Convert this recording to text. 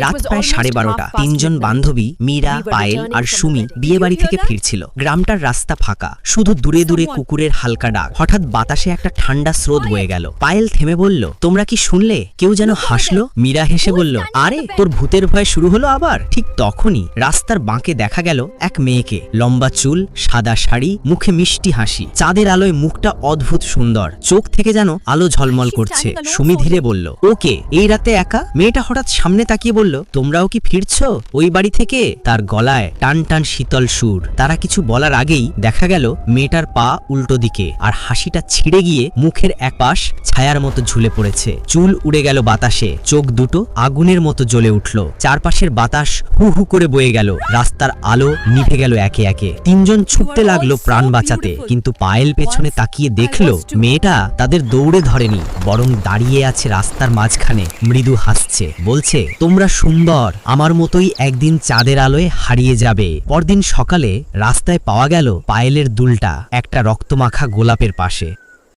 রাত প্রায় সাড়ে বারোটা। তিনজন বান্ধবী মীরা পায়েল আর সুমি বিয়ে বাড়ি থেকে ফিরছিল। গ্রামটার রাস্তা ফাঁকা। শুধু দূরে দূরে কুকুরের হালকা ডাক। হঠাৎ বাতাসে একটা ঠান্ডা স্রোত বয়ে গেল। পায়েল থেমে বলল তোমরা কি শুনলে? কেউ যেন হাসলো? মীরা হেসে বলল আরে তোর ভূতের ভয় শুরু হলো আবার? ঠিক তখনই রাস্তার বাঁকে দেখা গেল এক মেয়েকে। লম্বা চুল সাদা শাড়ি মুখে মিষ্টি হাসি। চাঁদের আলোয় মুখটা অদ্ভুত সুন্দর। চোখ থেকে যেন আলো ঝলমল করছে। সুমি ধীরে বলল ওকে এই রাতে একা? মেয়েটা হঠাৎ সামনে তাকিয়ে বলল তোমরাও কি ফিরছো? ওই বাড়ি থেকে তার গলায় টান টান শীতল সুর। তারা কিছু বলার আগেই দেখা গেল মেয়েটার পা উল্টো দিকে আর হাসিটা ছিঁড়ে গিয়ে মুখের এক পাশ ছায়ার মতো ঝুলে পড়েছে। চুল উড়ে গেল বাতাসে, চোখ দুটো আগুনের মতো জ্বলে উঠল। চারপাশের বাতাস হু হু করে বয়ে গেল, রাস্তার আলো নিভে গেল একে একে। তিনজন ছুটতে লাগল প্রাণ বাঁচাতে, কিন্তু পায়েল পেছনে তাকিয়ে দেখল মেয়েটা তাদের দৌড়ে ধরেনি, বরং দাঁড়িয়ে আছে রাস্তার মাঝখানে। মৃদু হাসছে, বলছে, তোমরা সুন্দর। আমার মতোই একদিন চাঁদের আলোয় হারিয়ে যাবে। পরদিন সকালে রাস্তায় পাওয়া গেল পায়েলের দুলটা, একটা রক্তমাখা গোলাপের পাশে।